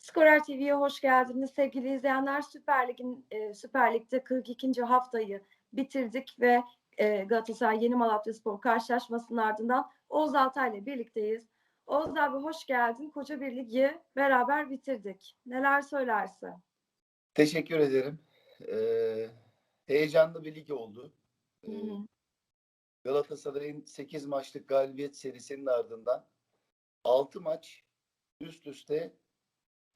Skorer TV'ye hoş geldiniz sevgili izleyenler. Süper Lig'in e, Süper Lig'de 42. haftayı bitirdik ve e, Galatasaray Yeni Malatyaspor karşılaşmasının ardından Oğuz Altay ile birlikteyiz. Oğuz abi hoş geldin. Koca bir ligi beraber bitirdik. Neler söylersin? Teşekkür ederim. Ee, heyecanlı bir lig oldu. Ee. Galatasaray'ın 8 maçlık galibiyet serisinin ardından 6 maç üst üste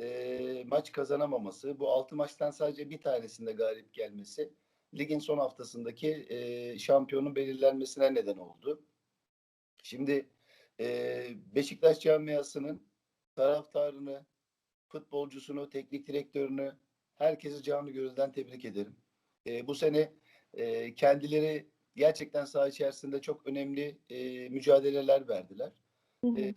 e, maç kazanamaması, bu 6 maçtan sadece bir tanesinde galip gelmesi ligin son haftasındaki e, şampiyonun belirlenmesine neden oldu. Şimdi e, Beşiktaş camiasının taraftarını, futbolcusunu, teknik direktörünü, herkesi canı gönülden tebrik ederim. E, bu sene e, kendileri gerçekten saha içerisinde çok önemli e, mücadeleler verdiler. Hı hı. E,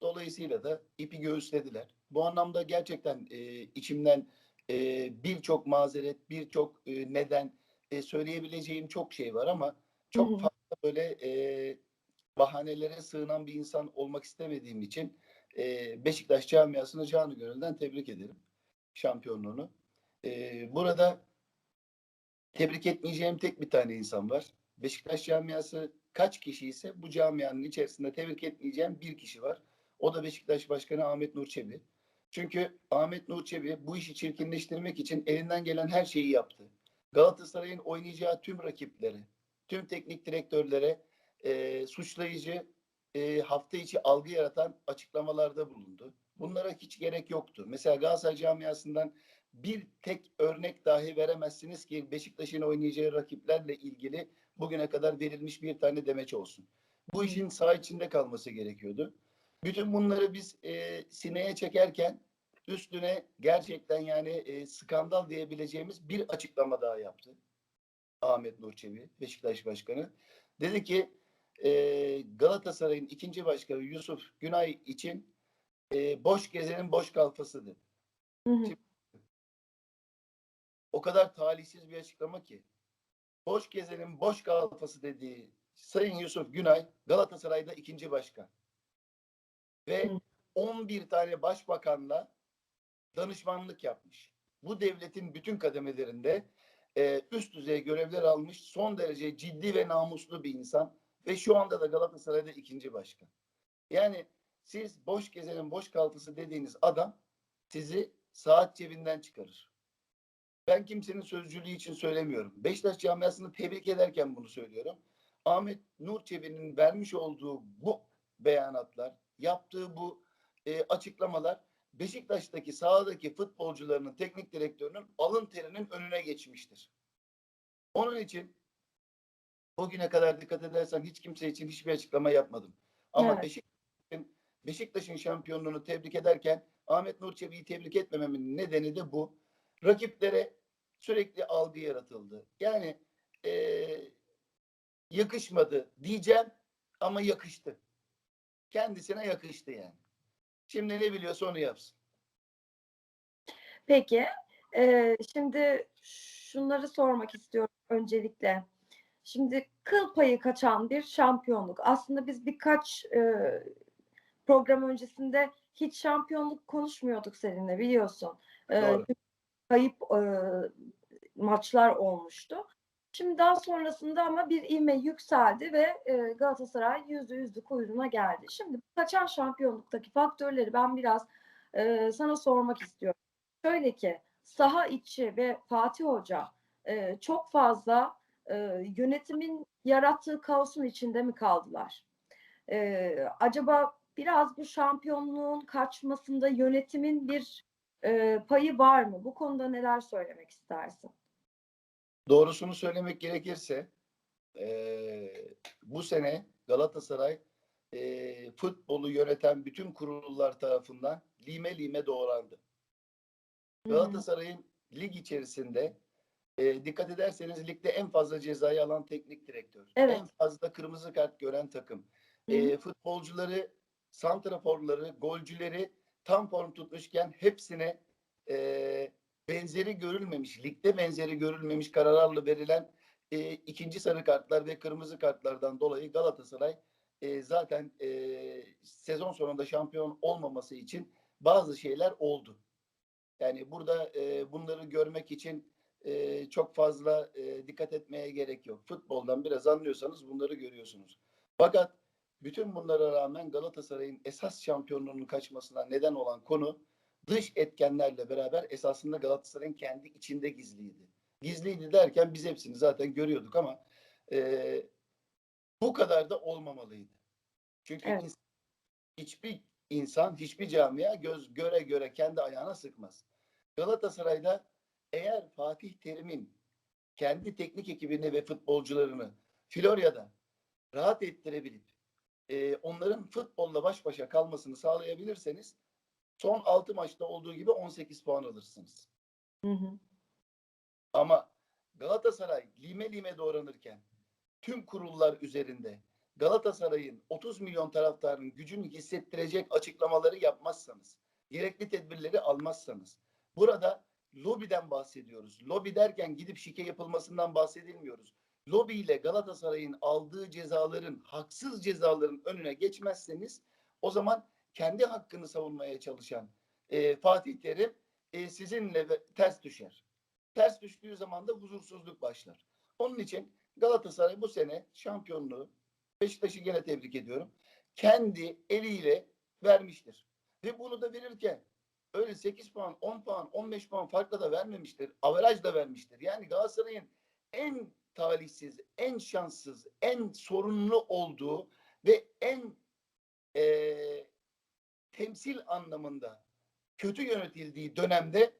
Dolayısıyla da ipi göğüslediler. Bu anlamda gerçekten e, içimden e, birçok mazeret, birçok e, neden e, söyleyebileceğim çok şey var ama çok Hı hı. fazla böyle e, bahanelere sığınan bir insan olmak istemediğim için e, Beşiktaş camiasını canı gönülden tebrik ederim şampiyonluğunu. E, burada tebrik etmeyeceğim tek bir tane insan var. Beşiktaş camiası kaç kişi ise bu camianın içerisinde tebrik etmeyeceğim bir kişi var. O da Beşiktaş Başkanı Ahmet Nur Çebi. Çünkü Ahmet Nur Çebi bu işi çirkinleştirmek için elinden gelen her şeyi yaptı. Galatasaray'ın oynayacağı tüm rakiplere, tüm teknik direktörlere e, suçlayıcı, e, hafta içi algı yaratan açıklamalarda bulundu. Bunlara hiç gerek yoktu. Mesela Galatasaray camiasından bir tek örnek dahi veremezsiniz ki Beşiktaş'ın oynayacağı rakiplerle ilgili bugüne kadar verilmiş bir tane demeç olsun. Bu işin saha içinde kalması gerekiyordu. Bütün bunları biz e, sineye çekerken üstüne gerçekten yani e, skandal diyebileceğimiz bir açıklama daha yaptı. Ahmet Nur Çebi, Beşiktaş Başkanı. Dedi ki e, Galatasaray'ın ikinci başkanı Yusuf Günay için e, boş gezenin boş kalfası dedi. Hı hı. O kadar talihsiz bir açıklama ki. Boş gezenin boş kalfası dediği Sayın Yusuf Günay Galatasaray'da ikinci başkan. Ve Hı. 11 tane başbakanla danışmanlık yapmış. Bu devletin bütün kademelerinde e, üst düzey görevler almış son derece ciddi ve namuslu bir insan ve şu anda da Galatasaray'da ikinci başkan. Yani siz boş gezenin boş kalfası dediğiniz adam sizi saat cebinden çıkarır. Ben kimsenin sözcülüğü için söylemiyorum. Beşiktaş camiasını tebrik ederken bunu söylüyorum. Ahmet Nur Çebi'nin vermiş olduğu bu beyanatlar, yaptığı bu e, açıklamalar Beşiktaş'taki sahadaki futbolcularının, teknik direktörünün alın terinin önüne geçmiştir. Onun için bugüne kadar dikkat edersen hiç kimse için hiçbir açıklama yapmadım. Ama Evet. Beşiktaş'ın Beşiktaş'ın şampiyonluğunu tebrik ederken Ahmet Nur Çebi'yi tebrik etmememin nedeni de bu. Rakiplere sürekli algı yaratıldı. Yani eee, yakışmadı diyeceğim ama yakıştı. Kendisine yakıştı yani. Şimdi ne biliyorsa onu yapsın. Peki, eee, şimdi şunları sormak istiyorum öncelikle. Şimdi kıl payı kaçan bir şampiyonluk. Aslında biz birkaç eee, program öncesinde hiç şampiyonluk konuşmuyorduk seninle biliyorsun. Doğru. çünkü kayıp eee, maçlar olmuştu. Şimdi daha sonrasında ama bir ivme yükseldi ve eee, Galatasaray yüzde yüzlük kuyruğuna geldi. Şimdi kaçan şampiyonluktaki faktörleri ben biraz eee, sana sormak istiyorum. Şöyle ki saha içi ve Fatih Hoca eee, çok fazla yönetimin yarattığı kaosun içinde mi kaldılar? Acaba biraz bu şampiyonluğun kaçmasında yönetimin bir payı var mı? Bu konuda neler söylemek istersin? Doğrusunu söylemek gerekirse eee, bu sene Galatasaray eee, futbolu yöneten bütün kurullar tarafından lime lime doğrandı. Galatasaray'ın lig içerisinde e, dikkat ederseniz ligde en fazla cezayı alan teknik direktör. Evet. En fazla kırmızı kart gören takım. E, futbolcuları, santraforları, golcüleri tam form tutmuşken hepsine e, benzeri görülmemiş, ligde benzeri görülmemiş kararlarla verilen e, ikinci sarı kartlar ve kırmızı kartlardan dolayı Galatasaray e, zaten e, sezon sonunda şampiyon olmaması için bazı şeyler oldu. Yani burada e, bunları görmek için e, çok fazla e, dikkat etmeye gerek yok. Futboldan biraz anlıyorsanız bunları görüyorsunuz. Fakat bütün bunlara rağmen Galatasaray'ın esas şampiyonluğunun kaçmasına neden olan konu dış etkenlerle beraber esasında Galatasaray'ın kendi içinde gizliydi. Gizliydi derken biz hepsini zaten görüyorduk ama e, bu kadar da olmamalıydı. Çünkü Evet. ins- hiçbir insan, hiçbir camia göz göre göre kendi ayağına sıkmaz. Galatasaray'da eğer Fatih Terim'in kendi teknik ekibini ve futbolcularını Florya'da rahat ettirebilip e, onların futbolla baş başa kalmasını sağlayabilirseniz son 6 maçta olduğu gibi 18 puan alırsınız. Hı hı. Ama Galatasaray lime lime doğranırken tüm kurullar üzerinde Galatasaray'ın 30 milyon taraftarın gücünü hissettirecek açıklamaları yapmazsanız, gerekli tedbirleri almazsanız, burada lobiden bahsediyoruz. Lobi derken gidip şike yapılmasından bahsedilmiyoruz. Lobi ile Galatasaray'ın aldığı cezaların, haksız cezaların önüne geçmezseniz o zaman kendi hakkını savunmaya çalışan e, Fatih Terim e, sizinle ters düşer. Ters düştüğü zaman da huzursuzluk başlar. Onun için Galatasaray bu sene şampiyonluğu Beşiktaş'ı gene tebrik ediyorum. Kendi eliyle vermiştir. Ve bunu da verirken öyle 8 puan, 10 puan, 15 puan farkla da vermemiştir. Averaj da vermiştir. Yani Galatasaray'ın en talihsiz, en şanssız, en sorunlu olduğu ve en temsil anlamında kötü yönetildiği dönemde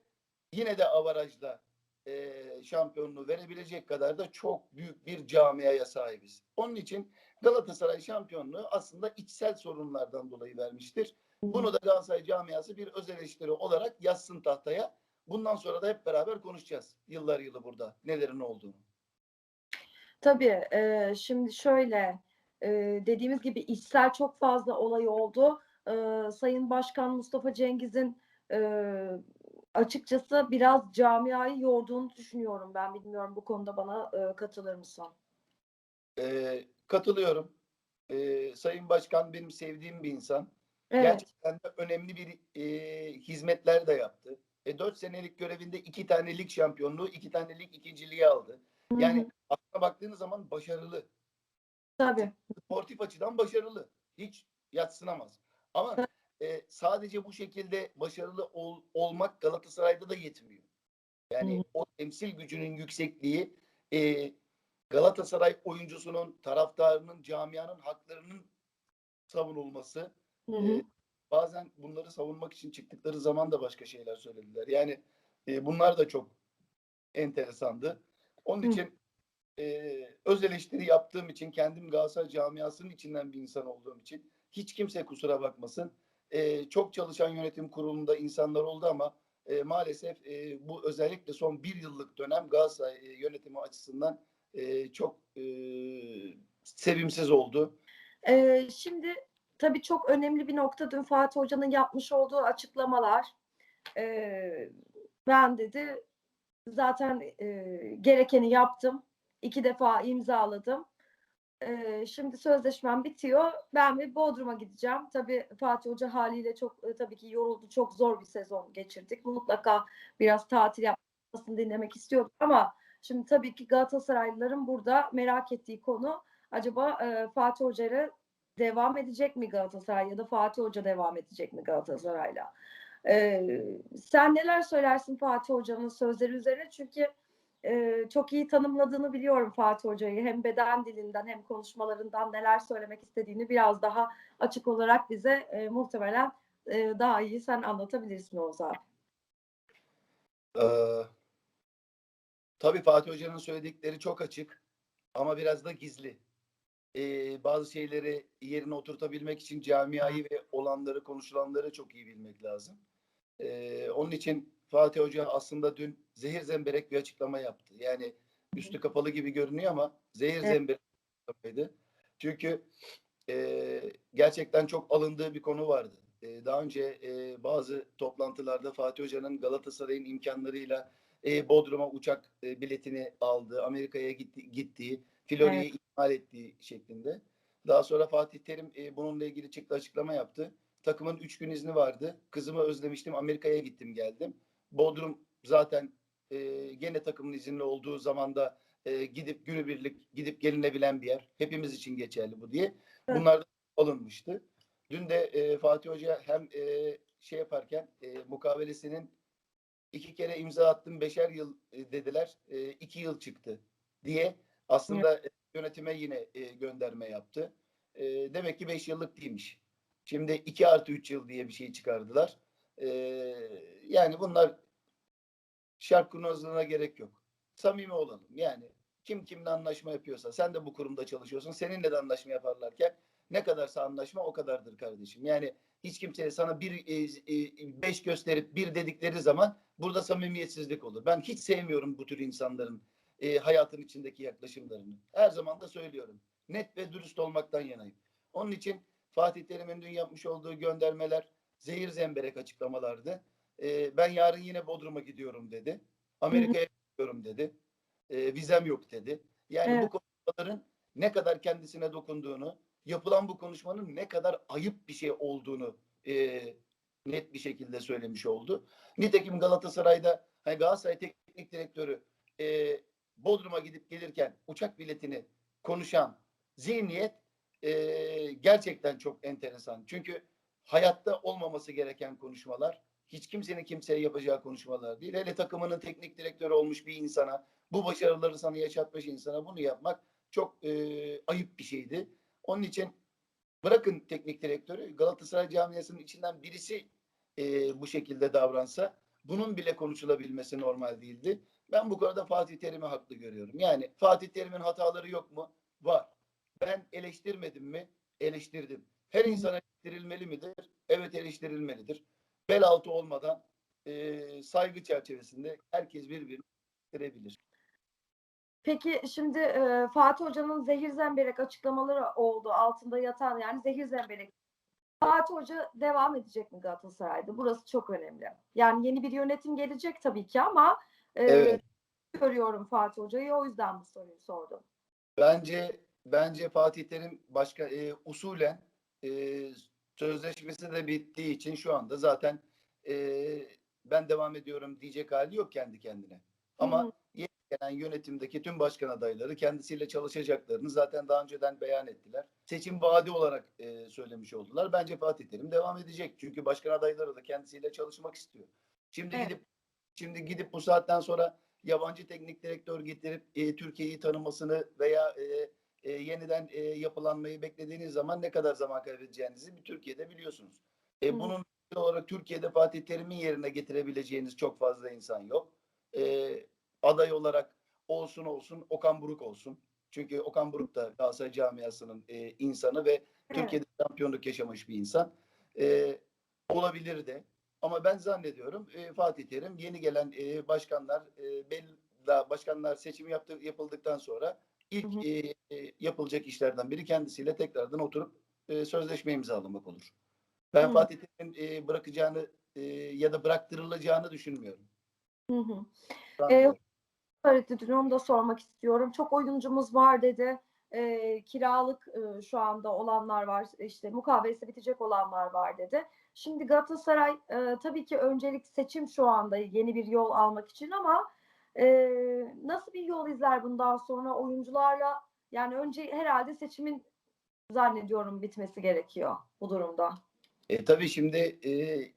yine de avarajda eee şampiyonluğu verebilecek kadar da çok büyük bir camiaya sahibiz. Onun için Galatasaray şampiyonluğu aslında içsel sorunlardan dolayı vermiştir. Bunu da Galatasaray camiası bir öz eleştiri olarak yazsın tahtaya. Bundan sonra da hep beraber konuşacağız. Yıllar yılı burada nelerin olduğunu. Tabii e, şimdi şöyle e, dediğimiz gibi içsel çok fazla olay oldu. E, Sayın Başkan Mustafa Cengiz'in e, açıkçası biraz camiayı yorduğunu düşünüyorum ben. Bilmiyorum bu konuda bana e, katılır mısın? Ee, katılıyorum. Ee, Sayın Başkan benim sevdiğim bir insan. Evet. Gerçekten de önemli bir e, hizmetler de yaptı. E, 4 senelik görevinde iki tane lig şampiyonluğu, iki tane lig ikinciliği aldı. Yani aslına baktığınız zaman başarılı. tabii. Sportif açıdan başarılı. Hiç yatsınamaz. Ama e, sadece bu şekilde başarılı ol- olmak Galatasaray'da da yetmiyor. Yani Hı. o temsil gücünün yüksekliği e, Galatasaray oyuncusunun, taraftarının, camianın haklarının savunulması. Hı hı. E, bazen bunları savunmak için çıktıkları zaman da başka şeyler söylediler. Yani e, bunlar da çok enteresandı. Onun Hı. için e, öz eleştiri yaptığım için kendim Galatasaray camiasının içinden bir insan olduğum için hiç kimse kusura bakmasın. E, çok çalışan yönetim kurulunda insanlar oldu ama e, maalesef e, bu özellikle son bir yıllık dönem Galatasaray e, yönetimi açısından e, çok e, sevimsiz oldu. Ee, şimdi tabii çok önemli bir nokta dün Fatih Hoca'nın yapmış olduğu açıklamalar. Ee, ben dedi zaten e, gerekeni yaptım. İki defa imzaladım. Şimdi sözleşmem bitiyor. Ben bir Bodrum'a gideceğim. Tabii Fatih Hoca haliyle çok e, tabii ki yoruldu. Çok zor bir sezon geçirdik. Mutlaka biraz tatil yapmasını dinlemek istiyorduk ama şimdi tabii ki Galatasaraylıların burada merak ettiği konu acaba e, Fatih Hoca ile devam edecek mi Galatasaray ya da Fatih Hoca devam edecek mi Galatasaray'la? Ee, sen neler söylersin Fatih Hoca'nın sözleri üzerine? Çünkü e, çok iyi tanımladığını biliyorum Fatih Hoca'yı. Hem beden dilinden hem konuşmalarından neler söylemek istediğini biraz daha açık olarak bize e, muhtemelen e, daha iyi sen anlatabilirsin Oğuz abi. Ee, tabii Fatih Hoca'nın söyledikleri çok açık ama biraz da gizli. Ee, bazı şeyleri yerine oturtabilmek için camiayı ve olanları, konuşulanları çok iyi bilmek lazım. Ee, onun için Fatih Hoca aslında dün zehir zemberek bir açıklama yaptı. Yani üstü kapalı gibi görünüyor ama zehir Evet. zemberek açıklamaydı. Çünkü e, gerçekten çok alındığı bir konu vardı. E, daha önce e, bazı toplantılarda Fatih Hoca'nın Galatasaray'ın imkanlarıyla e, Bodrum'a uçak e, biletini aldığı, Amerika'ya gitti, gittiği, Florya'yı ihmal ettiği şeklinde. Daha sonra Fatih Terim e, bununla ilgili çıktı açıklama yaptı. takımın 3 gün izni vardı. Kızımı özlemiştim. Amerika'ya gittim geldim. Bodrum zaten e, gene takımın izinli olduğu zamanda e, gidip günübirlik gidip gelinebilen bir yer. Hepimiz için geçerli bu diye. Evet. Bunlar da alınmıştı. Dün de e, Fatih Hoca hem e, şey yaparken e, mukavelesinin iki kere imza attım beşer yıl e, dediler. E, iki yıl çıktı diye aslında e, yönetime yine e, gönderme yaptı. E, demek ki beş yıllık değilmiş. Şimdi iki artı üç yıl diye bir şey çıkardılar. E, yani bunlar şark kurnazlığına gerek yok. Samimi olalım. Yani kim kimle anlaşma yapıyorsa sen de bu kurumda çalışıyorsun. Seninle de anlaşma yaparlarken ne kadarsa anlaşma o kadardır kardeşim. Yani hiç kimseye sana bir e, e, beş gösterip bir dedikleri zaman burada samimiyetsizlik olur. Ben hiç sevmiyorum bu tür insanların e, hayatın içindeki yaklaşımlarını. Her zaman da söylüyorum. Net ve dürüst olmaktan yanayım. Onun için Fatih Terim'in dün yapmış olduğu göndermeler zehir zemberek açıklamalardı. E, ben yarın yine Bodrum'a gidiyorum dedi. Amerika'ya gidiyorum dedi. E, vizem yok dedi. Yani Evet. bu konuşmaların ne kadar kendisine dokunduğunu, yapılan bu konuşmanın ne kadar ayıp bir şey olduğunu e, net bir şekilde söylemiş oldu. Nitekim Galatasaray'da hani Galatasaray teknik direktörü e, Bodrum'a gidip gelirken uçak biletini konuşan zihniyet e, gerçekten çok enteresan. Çünkü hayatta olmaması gereken konuşmalar hiç kimsenin kimseye yapacağı konuşmalar değil. Hele takımının teknik direktörü olmuş bir insana bu başarıları sana yaşatmış insana bunu yapmak çok e, ayıp bir şeydi. Onun için bırakın teknik direktörü Galatasaray camiasının içinden birisi e, bu şekilde davransa bunun bile konuşulabilmesi normal değildi. Ben bu konuda Fatih Terim'i haklı görüyorum. Yani Fatih Terim'in hataları yok mu? Var. Ben eleştirmedim mi? Eleştirdim. Her insan eleştirilmeli midir? Evet eleştirilmelidir. Bel altı olmadan e, saygı çerçevesinde herkes birbirini eleştirebilir. Peki şimdi e, Fatih Hoca'nın zehir zemberek açıklamaları oldu. Altında yatan yani zehir zemberek. Fatih Hoca devam edecek mi Galatasaray'da? Burası çok önemli. Yani yeni bir yönetim gelecek tabii ki ama e, Evet. görüyorum Fatih Hoca'yı o yüzden bu soruyu sordum. Bence bence Fatih Terim başka e, usulen e, sözleşmesi de bittiği için şu anda zaten e, ben devam ediyorum diyecek hali yok kendi kendine. Ama Hı yeni gelen yönetimdeki tüm başkan adayları kendisiyle çalışacaklarını zaten daha önceden beyan ettiler. Seçim vaadi olarak e, söylemiş oldular. Bence Fatih Terim devam edecek. Çünkü başkan adayları da kendisiyle çalışmak istiyor. Şimdi Evet. gidip şimdi gidip bu saatten sonra yabancı teknik direktör getirip e, Türkiye'yi tanımasını veya e, e, yeniden e, yapılanmayı beklediğiniz zaman ne kadar zaman kaybedeceğinizi bir Türkiye'de biliyorsunuz. E, bunun olarak Türkiye'de Fatih Terim'in yerine getirebileceğiniz çok fazla insan yok. E, aday olarak olsun olsun Okan Buruk olsun. Çünkü Okan Buruk da Galatasaray camiasının e, insanı ve Türkiye'de şampiyonluk yaşamış bir insan. E, olabilir de. Ama ben zannediyorum e, Fatih Terim yeni gelen e, başkanlar e, belli daha başkanlar seçimi yaptı, yapıldıktan sonra ilk Hı hı. e, e, yapılacak işlerden biri kendisiyle tekrardan oturup e, sözleşme imzalamak olur. Ben Hı. Fatih Terim'in e, bırakacağını e, ya da bıraktırılacağını düşünmüyorum. Hı hı. Evet, dün onu da sormak istiyorum. Çok oyuncumuz var dedi. E, kiralık e, şu anda olanlar var. İşte mukavelesi bitecek olanlar var dedi. Şimdi Galatasaray e, tabii ki öncelik seçim şu anda yeni bir yol almak için ama e, nasıl bir yol izler bundan sonra oyuncularla? Yani önce herhalde seçimin zannediyorum bitmesi gerekiyor bu durumda. E, tabii şimdi e,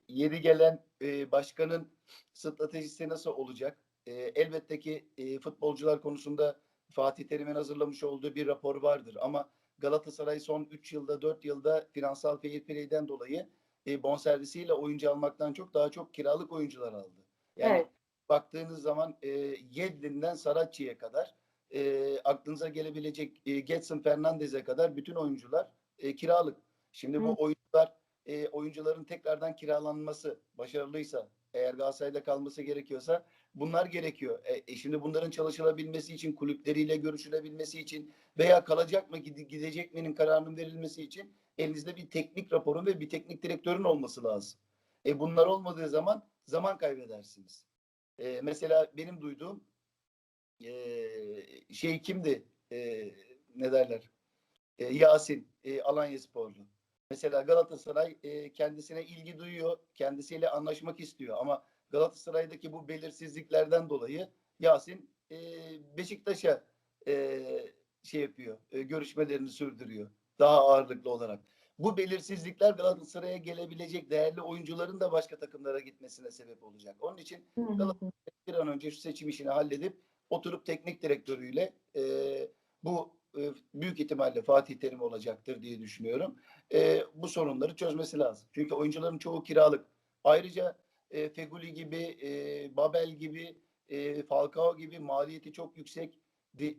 yeni gelen e, başkanın stratejisi nasıl olacak? E, elbette ki e, futbolcular konusunda Fatih Terim'in hazırlamış olduğu bir rapor vardır. Ama Galatasaray son 3 yılda 4 yılda finansal fair play'den dolayı e, bonservisiyle oyuncu almaktan çok daha çok kiralık oyuncular aldı. Yani Evet. Baktığınız zaman e, Yedlin'den Saratçı'ya kadar e, aklınıza gelebilecek e, Getson Fernandez'e kadar bütün oyuncular e, kiralık. Şimdi Hı. bu oyuncular e, oyuncuların tekrardan kiralanması başarılıysa eğer Galatasaray'da kalması gerekiyorsa bunlar gerekiyor. E, e, şimdi bunların çalışılabilmesi için kulüpleriyle görüşülebilmesi için veya kalacak mı gide- gidecek mi'nin kararının verilmesi için elinizde bir teknik raporun ve bir teknik direktörün olması lazım. E, bunlar olmadığı zaman zaman kaybedersiniz. E, mesela benim duyduğum e, şey kimdi? E, ne derler? E, Yasin e, Alanya Sporlu. Mesela Galatasaray e, kendisine ilgi duyuyor, kendisiyle anlaşmak istiyor ama Galatasaray'daki bu belirsizliklerden dolayı Yasin e, Beşiktaş'a e, şey yapıyor, e, görüşmelerini sürdürüyor daha ağırlıklı olarak. Bu belirsizlikler Galatasaray'a gelebilecek değerli oyuncuların da başka takımlara gitmesine sebep olacak. Onun için hı. bir an önce şu seçim işini halledip oturup teknik direktörüyle e, bu e, büyük ihtimalle Fatih Terim olacaktır diye düşünüyorum. E, bu sorunları çözmesi lazım. Çünkü oyuncuların çoğu kiralık. Ayrıca e, Feguli gibi, e, Babel gibi, e, Falcao gibi maliyeti çok yüksek,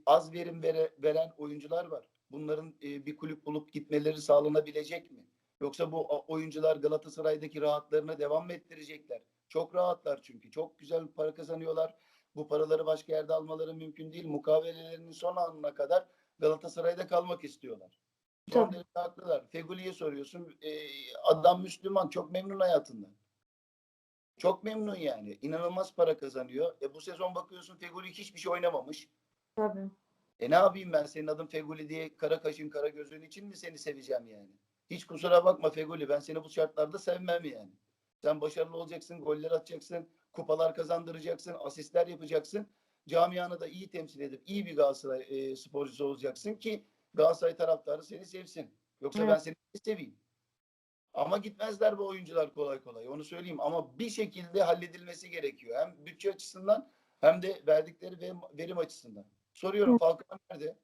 az verim vere- veren oyuncular var. Bunların e, bir kulüp bulup gitmeleri sağlanabilecek mi? Yoksa bu oyuncular Galatasaray'daki rahatlarına devam mı ettirecekler? Çok rahatlar çünkü. Çok güzel para kazanıyorlar. Bu paraları başka yerde almaları mümkün değil. Mukavelelerinin son anına kadar Galatasaray'da kalmak istiyorlar. Son Tabii. derece haklılar. Feguli'ye soruyorsun. e, adam Müslüman. Çok memnun hayatından. Çok memnun yani. İnanılmaz para kazanıyor. E bu sezon bakıyorsun Feguli hiçbir şey oynamamış. Tabii. E ne yapayım ben senin adın Feguli diye kara kaşın kara gözün için mi seni seveceğim yani? Hiç kusura bakma Feguli ben seni bu şartlarda sevmem yani. Sen başarılı olacaksın, goller atacaksın, kupalar kazandıracaksın, asistler yapacaksın. Camianı da iyi temsil edip iyi bir Galatasaray e, sporcusu olacaksın ki Galatasaray taraftarı seni sevsin. Yoksa ben Evet. seni seveyim. Ama gitmezler bu oyuncular kolay kolay. Onu söyleyeyim. Ama bir şekilde halledilmesi gerekiyor. Hem bütçe açısından hem de verdikleri verim, verim açısından. Soruyorum. Falcao nerede?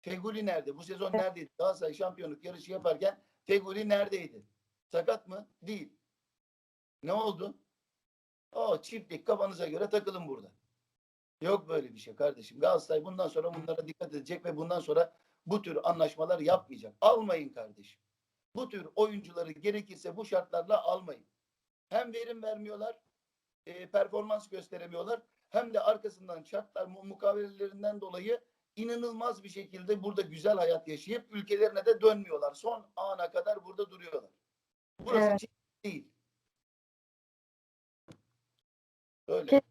Feguli nerede? Bu sezon neredeydi? Galatasaray şampiyonluk yarışı yaparken Feguli neredeydi? Sakat mı? Değil. Ne oldu? O çiftlik kafanıza göre takılın burada. Yok böyle bir şey kardeşim. Galatasaray bundan sonra bunlara dikkat edecek ve bundan sonra bu tür anlaşmalar yapmayacak. Almayın kardeşim. Bu tür oyuncuları gerekirse bu şartlarla almayın. Hem verim vermiyorlar, e, performans gösteremiyorlar. Hem de arkasından şartlar mu- mukavelelerinden dolayı inanılmaz bir şekilde burada güzel hayat yaşayıp ülkelerine de dönmüyorlar. Son ana kadar burada duruyorlar. Burası Evet. Değil. Öyle. Kes-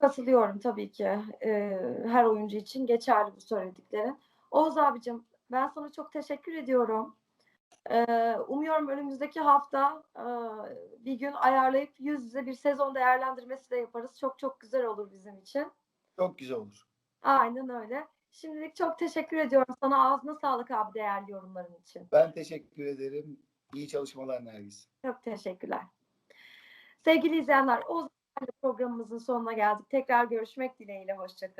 Katılıyorum tabii ki. Ee, her oyuncu için geçerli bu söylediklerin. Oğuz abicim ben sana çok teşekkür ediyorum. Ee, umuyorum önümüzdeki hafta e, bir gün ayarlayıp yüz yüze bir sezon değerlendirmesi de yaparız. Çok çok güzel olur bizim için. Çok güzel olur. Aynen öyle. Şimdilik çok teşekkür ediyorum sana. Ağzına sağlık abi değerli yorumların için. Ben teşekkür ederim. İyi çalışmalar Nergis. Çok teşekkürler. Sevgili izleyenler, o zaman programımızın sonuna geldik. Tekrar görüşmek dileğiyle. Hoşçakalın.